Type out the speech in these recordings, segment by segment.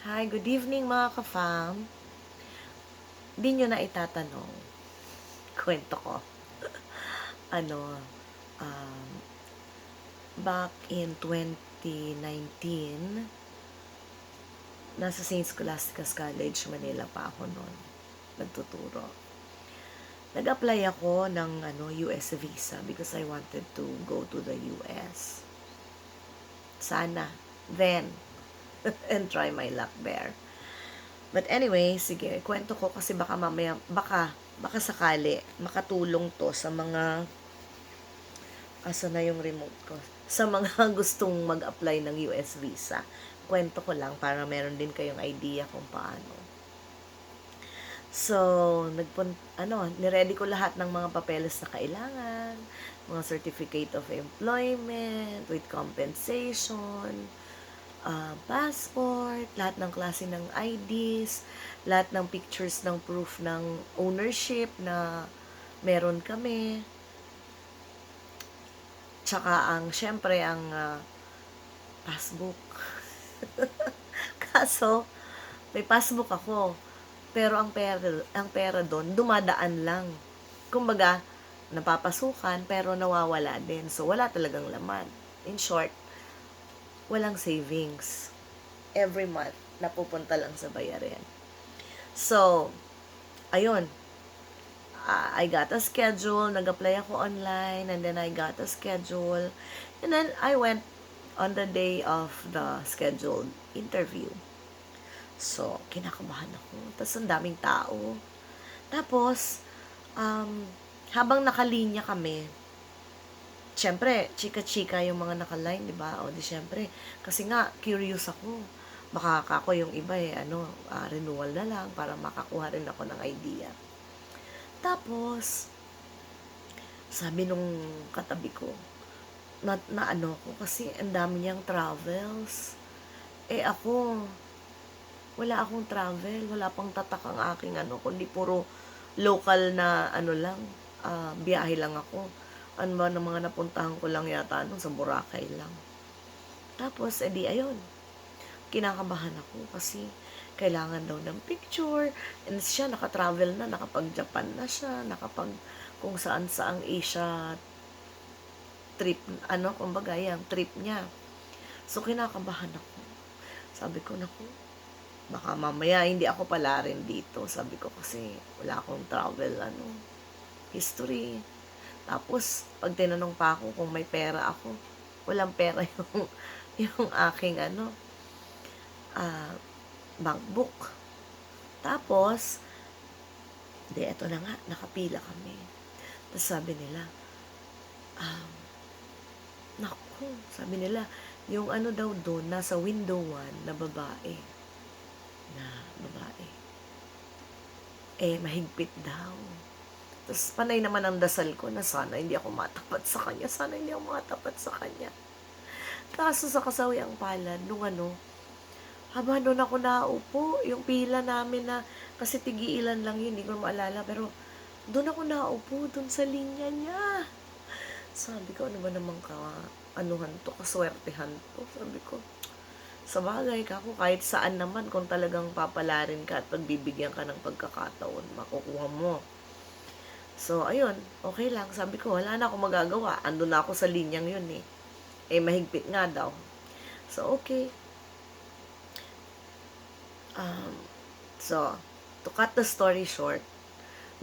Hi, good evening mga ka-fam. Di nyo na itatanong. Kwento ko. ano, um, back in 2019, nasa St. Scholastica's College, Manila pa ako noon. Nagtuturo. Nag-apply ako ng ano, US visa because I wanted to go to the US. Sana. Then, and try my luck there. But anyway, sige, kwento ko kasi baka mamaya, baka, baka sakali, makatulong to sa mga, asa na yung remote ko, sa mga gustong mag-apply ng US visa. Kwento ko lang para meron din kayong idea kung paano. So, nagpun ano, niready ko lahat ng mga papeles na kailangan, mga certificate of employment with compensation, uh, passport, lahat ng klase ng IDs, lahat ng pictures ng proof ng ownership na meron kami. Tsaka ang, syempre, ang uh, passbook. Kaso, may passbook ako. Pero ang pera, ang pera doon, dumadaan lang. Kumbaga, napapasukan, pero nawawala din. So, wala talagang laman. In short, walang savings. Every month, napupunta lang sa bayarin. So, ayun. Uh, I got a schedule, nag-apply ako online, and then I got a schedule. And then, I went on the day of the scheduled interview. So, kinakabahan ako. Tapos, ang daming tao. Tapos, um, habang nakalinya kami, syempre, chika-chika yung mga nakaline, di ba? O di syempre, kasi nga, curious ako. Baka ako yung iba eh, ano, uh, renewal na lang para makakuha rin ako ng idea. Tapos, sabi nung katabi ko, na, na ano ko, kasi ang dami niyang travels. Eh ako, wala akong travel, wala pang tatak ang aking ano, kundi puro local na ano lang, uh, biyahe lang ako ano ba ng mga napuntahan ko lang yata nung sa Boracay lang. Tapos, edi ayun, kinakabahan ako kasi kailangan daw ng picture. And siya, nakatravel na, nakapag-Japan na siya, nakapag kung saan saang Asia trip, ano, kumbaga, yan, trip niya. So, kinakabahan ako. Sabi ko, naku, baka mamaya hindi ako pala rin dito. Sabi ko kasi wala akong travel, ano, history. Tapos, pag tinanong pa ako kung may pera ako, walang pera yung, yung aking ano, uh, bank book. Tapos, di, eto na nga, nakapila kami. Tapos sabi nila, um, naku, sabi nila, yung ano daw doon, nasa window 1 na babae. Na babae. Eh, mahigpit daw. Tapos panay naman ang dasal ko na sana hindi ako matapat sa kanya. Sana hindi ako matapat sa kanya. Kaso sa kasawiang palad, nung ano, haba doon ako naupo, yung pila namin na, kasi tigiilan lang yun, hindi ko maalala, pero doon ako naupo, doon sa linya niya. Sabi ko, ano ba naman ka, anuhan to, kaswertehan to. Sabi ko, sa bagay ka ako, kahit saan naman, kung talagang papalarin ka at pagbibigyan ka ng pagkakataon, makukuha mo. So, ayun, okay lang. Sabi ko, wala na akong magagawa. Ando na ako sa linyang yun eh. Eh, mahigpit nga daw. So, okay. Um, so, to cut the story short,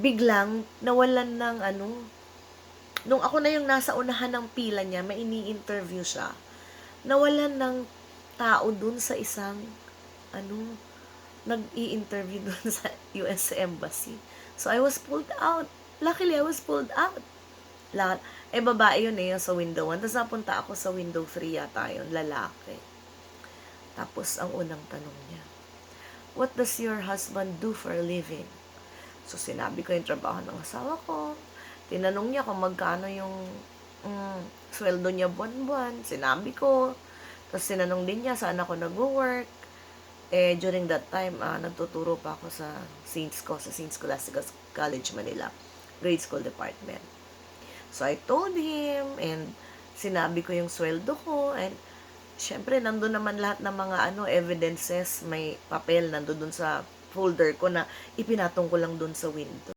biglang nawalan ng ano, nung ako na yung nasa unahan ng pila niya, may ini-interview siya, nawalan ng tao dun sa isang, ano, nag-i-interview dun sa US Embassy. So, I was pulled out. Luckily, I was pulled out. Lahat. Eh, babae yun eh, yung sa window 1. Tapos napunta ako sa window 3 yata yun, lalaki. Tapos, ang unang tanong niya, What does your husband do for a living? So, sinabi ko yung trabaho ng asawa ko. Tinanong niya kung magkano yung mm, sweldo niya buwan-buwan. Sinabi ko. Tapos, tinanong din niya saan ako nag-work. Eh, during that time, uh, nagtuturo pa ako sa Saints ko, sa Saints Scholastica College, Manila grade school department. So, I told him, and sinabi ko yung sweldo ko, and Siyempre nandun naman lahat ng mga ano, evidences, may papel nandoon dun sa folder ko na ipinatong ko lang dun sa window.